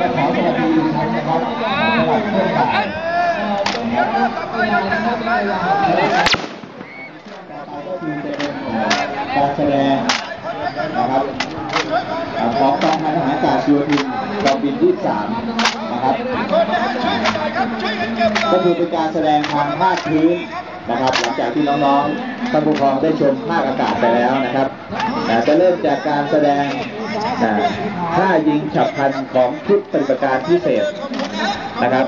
ก็ขอสวัสดีอีกครั้งนะครับสำหรับช่วงบ่ายนะครับเวลานะครับเวลาต่อไปก็คือจะเป็นการแสดงนะครับของกองพันทหารอากาศโยธินกองบินที่สามนะครับก็คือเป็นการแสดงทางภาคพื้นนะครับ หลังจากที่น้องๆท่านผู้ปกครองได้ชมภาคอากาศไปแล้วนะครับอ่จะเริ่มจากการแสดง อ่าท่ายิงฉับพลันของชุดปฏิบัติการพิเศษนะครับ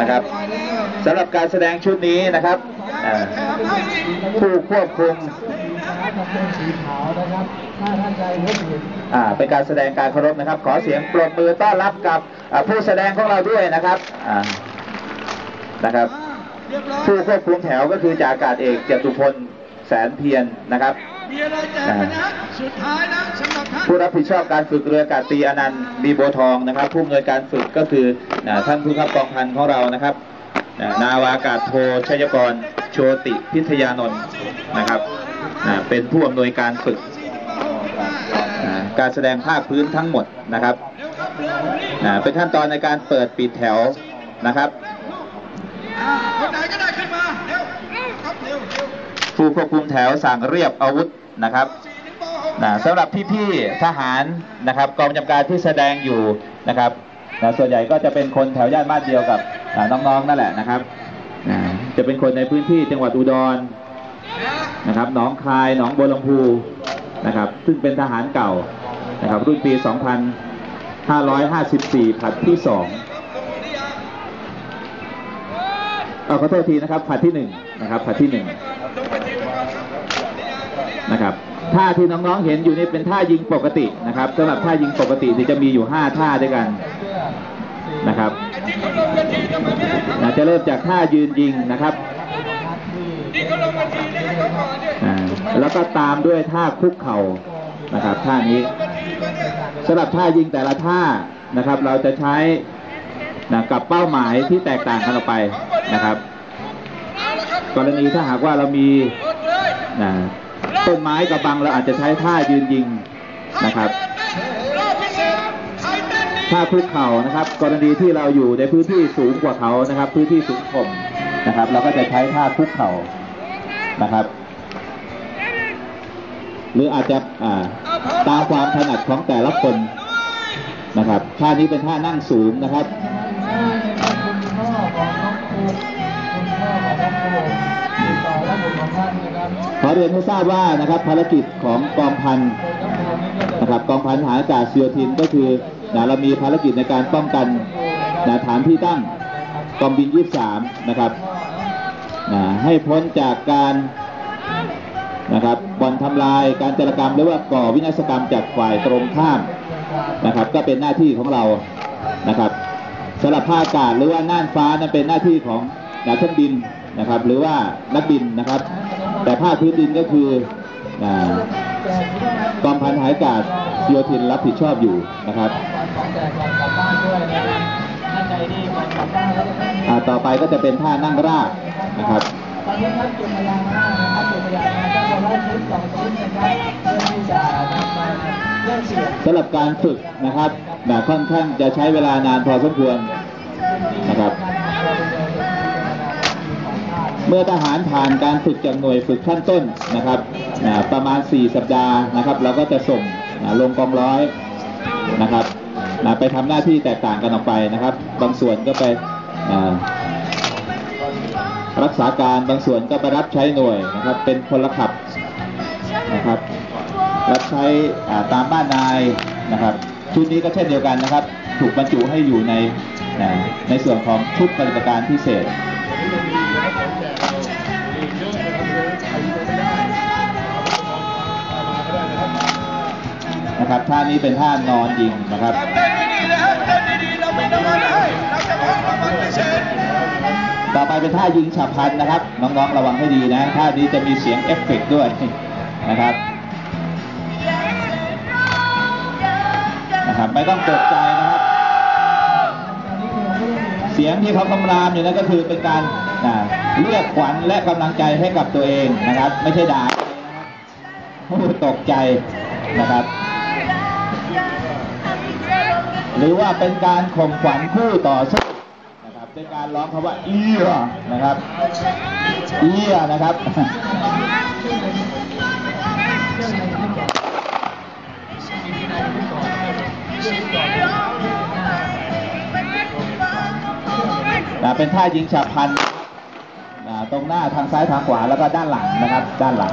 นะครับสำหรับการแสดงชุดนี้นะครับผู้ควบคุมอ่าเป็นการแสดงการเคารพนะครับ ขอเสียงปรบมือต้อนรับกับผู้แสดงของเราด้วยนะครับนะครับ ผู้ควบคุมแถวก็คือจ่าอากาศเอกจตุพล แสนเพียรนะครับมีอะไรแจกไหมนะสุดท้ายนะสำหรับท่านผู้รับผิดชอบการฝึกเรืออากาศตรีอนันต์ดีโบวทองนะครับ ผู้อำนวยการฝึกก็คืออ่าท่านผู้ขับกองพันของเรานะครับอ่านาวาอากาศโทชัยกรโชติพิทยานนท์นะครับอ่าเป็นผู้อำนวยการฝึกอ่าการแสดงภาคพื้นทั้งหมดนะครับอ่าเป็นขั้นตอนในการเปิดปิดแถวนะครับ อ่าคนไหนก็ได้ขึ้นมา เร็วครับเร็วเร็ว ผู้ควบคุมแถวสั่งเรียบอาวุธนะครับสี่ถึงปหกนะสำหรับพี่ๆทหารนะครับกองประจำการที่แสดงอยู่นะครับนะส่วนใหญ่ก็จะเป็นคนแถวย่านบ้านเดียวกับน้องๆนั่นแหละนะครับนะจะเป็นคนในพื้นที่จังหวัดอุดรนะครับหนองคายหนองบัวลำพูนะครับซึ่งเป็นทหารเก่านะครับรุ่นปี 2554 ผัดที่2เอาขอโทษทีนะครับผัดที่ 1 นะครับผัดที่1นะครับท่าที่น้องๆเห็นอยู่นี่เป็นท่ายิงปกตินะครับสำหรับท่ายิงปกติที่จะมีอยู่ 5 ท่าด้วยกันนะครับจะเริ่มจากท่ายืนยิงนะครับแล้วก็ตามด้วยท่าคุกเข่านะครับท่านี้สำหรับท่ายิงแต่ละท่านะครับ เราจะใช้นะกับเป้าหมายที่แตกต่างกันออกไปนะครับ กรณีถ้าหากว่าเรามีนะต้นไม้กับบังเราอาจจะใช้ท่ายืนยิงนะครับรอบพิเศษใครเต้นดีถ้าคุกเข่านะครับ กรณีที่เราอยู่ในพื้นที่สูงกว่าเขานะครับ พื้นที่สูงข่มนะครับ เราก็จะใช้ท่าคุกเข่านะครับ หรืออาจจะตามความถนัดของแต่ละคนนะครับท่านี้เป็นท่านั่งสูงนะครับ เรียนให้ทราบว่านะครับภารกิจของกองพันนะครับกองพันทหารอากาศเซียทินก็คือนะเรามีภารกิจในการป้องกันนะฐานที่ตั้งกองบิน 23 นะครับนะให้พ้นจากการนะครับบ่อนทำลายการจรกรรมหรือว่าก่อวินาศกรรมจากฝ่ายตรงข้ามนะครับ ก็เป็นหน้าที่ของเรานะครับสำหรับภาคอากาศหรือว่าน่านฟ้านั้นเป็นหน้าที่ของนักเครื่องบินนะครับ หรือว่านักบินนะครับ แต่ภาคพื้นดินก็คืออ่ากองพันหารอากาศโยธินรับผิดชอบอยู่นะครับต่อไปก็จะเป็นท่านั่งราบนะครับสำหรับการฝึกนะครับค่อนข้างจะใช้เวลานานพอสมควร เมื่อทหารผ่านการฝึกจากหน่วยฝึกขั้นต้นนะครับประมาณ 4 สัปดาห์นะครับ เราก็จะส่งลงกองร้อยนะครับไปทำหน้าที่แตกต่างกันออกไปนะครับ บางส่วนก็ไปรักษาการบางส่วนก็ไปรับใช้หน่วยนะครับ เป็นพลขับนะครับ รับใช้ตามบ้านนายนะครับ ชุดนี้ก็เช่นเดียวกันนะครับ ถูกบรรจุให้อยู่ในในส่วนของชุดปฏิบัติการพิเศษ นะครับท่านี้เป็นท่านอนยิงนะครับต่อไปเป็นท่ายิงฉับพลันนะครับ น้องๆระวังให้ดีนะท่านี้จะมีเสียงเอฟเฟกต์ด้วยนะครับนะครับ ไม่ต้องตกใจนะครับ เสียงที่เขาคำรามอยู่นั่นก็คือเป็นการเรียกขวัญและกำลังใจให้กับตัวเองนะครับ ไม่ใช่ด่าโอ้โหตกใจนะครับ หรือว่าเป็นการข่มขวัญคู่ต่อสู้นะครับเป็นการร้องคำว่าเอียนะครับเอียนะครับนะเป็นท่ายิงฉับพลันนะตรงหน้าทางซ้ายทางขวาแล้วก็ด้านหลังนะครับ ด้านหลัง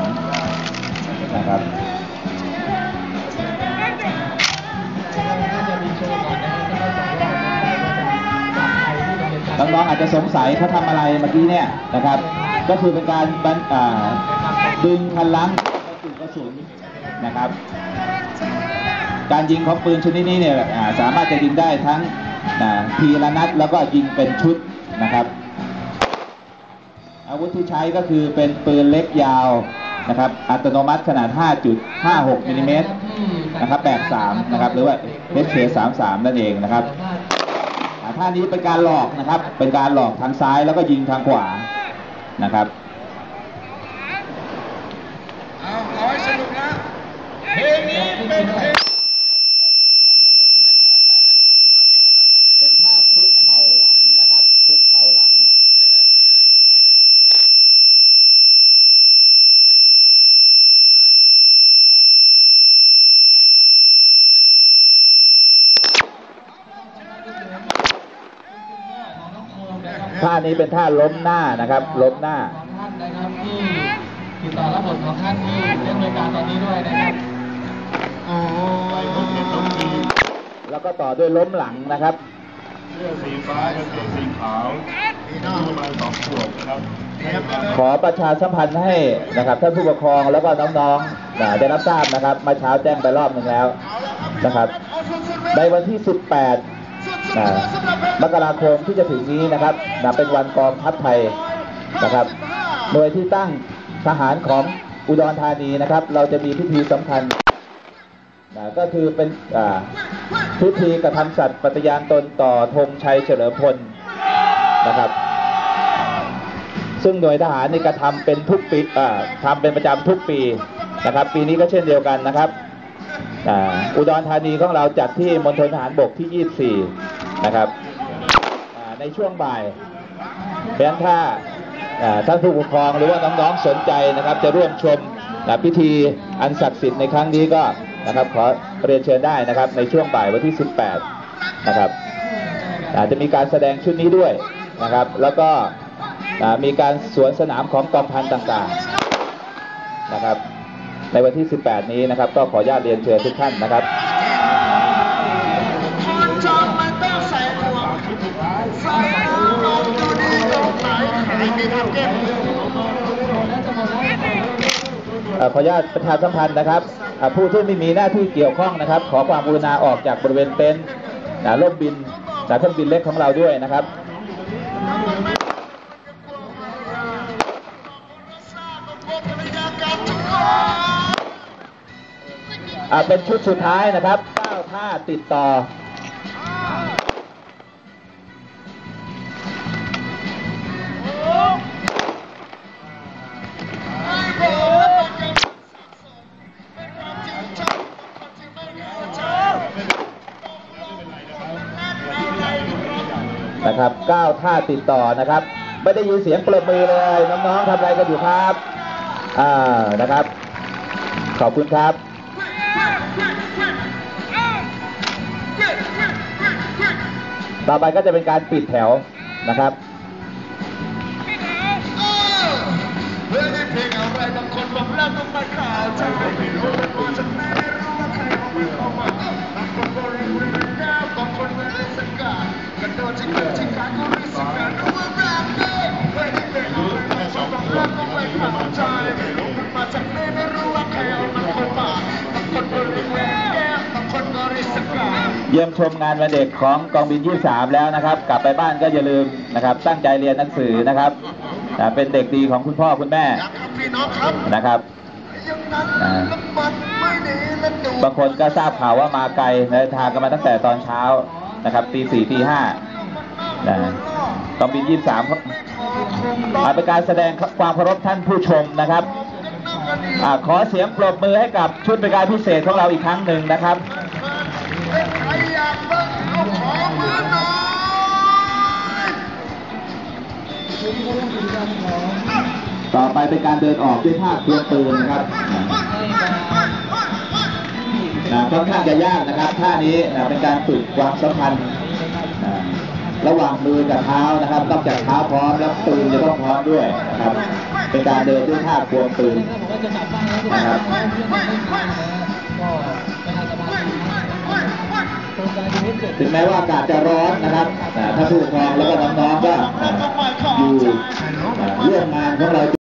นะครับ น้องๆอาจจะสงสัยเขาทำอะไรเมื่อกี้เนี่ยนะครับ ก็คือเป็นการบันดึงพันลังกระสุนนะครับ การยิงของปืนชนิดนี้เนี่ยสามารถจะยิงได้ทั้งทีละนัดแล้วก็ยิงเป็นชุดนะครับ อาวุธที่ใช้ก็คือเป็นปืนเล็กยาวนะครับ อัตโนมัติขนาด 5.56มิลลิเมตรนะครับ แบบ3นะครับ หรือว่า HK33 นั่นเองนะครับ ท่านี้เป็นการหลอกนะครับ เป็นการหลอกทางซ้ายแล้วก็ยิงทางขวานะครับ เอาเอาให้สนุกนะเพลงนี้เป็นเพลง เป็นท่าคุกเข่าหลังนะครับ คุกเข่าหลัง ท่า นี้เป็นท่าล้มหน้านะครับ ล้มหน้าท่านนะครับที่ติดต่อรับบทของท่านที่เล่นรายการตอนนี้ด้วยนะครับแล้วก็ต่อด้วยล้มหลังนะครับเสื้อสีฟ้ากางเกงสีขาวอายุประมาณสองขวบนะครับให้มาขอประชาสัมพันธ์ให้นะครับท่านผู้ปกครองแล้วก็น้องๆนะได้รับทราบนะครับเมื่อเช้าแจ้งไปรอบหนึ่งแล้วนะครับ ในวันที่ 18นะ มกราคมที่จะถึงนี้นะครับนะเป็นวันกองทัพไทยนะครับโดยที่ตั้งทหารของอุดรธานีนะครับ เราจะมีพิธีสำคัญนะก็คือเป็นพิธีกระทำสัตย์ปฏิญาณตนต่อธงชัยเฉลิมพลนะครับ ซึ่งหน่วยทหารนี่กระทำเป็นทุกปีอ่าทำเป็นประจำทุกปีนะครับ ปีนี้ก็เช่นเดียวกันนะครับอุดรธานีของเราจัดที่มณฑลทหารบกที่ 24 นะครับในช่วงบ่ายเพราะฉะนั้นถ้าท่านผู้ปกครองหรือว่าน้องๆสนใจนะครับ จะร่วมชมพิธีอันศักดิ์สิทธิ์ในครั้งนี้ก็นะครับขอเรียนเชิญได้นะครับ ในช่วงบ่ายวันที่ 18 นะครับอาจจะมีการแสดงชุดนี้ด้วยนะครับ แล้วก็มีการสวนสนามของกองพันต่างๆนะครับ ในวันที่ 18 นี้นะครับ ก็ขออนุญาตเรียนเชิญทุกท่านนะครับ ขออนุญาตประชาสัมพันธ์นะครับ ผู้ที่ไม่มีหน้าที่เกี่ยวข้องนะครับ ขอความกรุณาออกจากบริเวณเต็นท์นะร่มบินจากเครื่องบินเล็กของเราด้วยนะครับเป็นชุดสุดท้ายนะครับ9ท่าติดต่อ นะครับ9ท่าติดต่อนะครับ ไม่ได้ยินเสียงปรบมือเลยน้องๆทำอะไรกันอยู่ครับอ่านะครับ ขอบคุณครับต่อไปก็จะเป็นการปิดแถวนะครับเฮ้ยเพลงอะไรบางคนบอกแล้วต้องมาข่าวใจไม่รู้มันมาจากไหนไม่รู้ว่าใครเอามันเข้ามาบางคนก็เรียกว่าเป็นดาวบางคนไม่ได้สังกัดกระโดดที่เกิบางคนบอกแล้วต้องมาข่าวใจไม่รู้มันมาจากไหนไม่รู้ว่าใครเอามันเข้ามาบางคนก็เรียกว่าเป็นดาวบางคนก็เรียกสังกัด เยี่ยมชมงานวันเด็กของกองบิน 23 แล้วนะครับ กลับไปบ้านก็อย่าลืมนะครับ ตั้งใจเรียนหนังสือนะครับเป็นเด็กดีของคุณพ่อคุณแม่อยากครับพี่น้องครับนะครับบางคนก็ทราบข่าวว่ามาไกลเดินทางกันมาตั้งแต่ตอนเช้านะครับตีสี่ตีห้า นะกองบิน23ครับอาเป็นการแสดงความเคารพท่านผู้ชมนะครับอขอเสียงปรบมือให้กับชุดบริการพิเศษของเราอีกครั้งหนึ่งนะครับต่อไปเป็นการเดินออกด้วยท่าควงปืนนะครับนะค่อนข้างจะยากนะครับท่านี้นะเป็นการฝึกความสัมพันธ์ ระหว่างมือกับเท้านะครับต้องจากเท้าพร้อมแล้วปืนจะต้องพร้อมด้วยนะครับเป็นการเดินด้วยท่าควงปืนนะครับถึงแม้ว่าอากาศจะร้อนนะครับอ่ถ้าผู้ปกครองแล้วก็น้องๆก็อยู่อ่าร่วมงานของเรา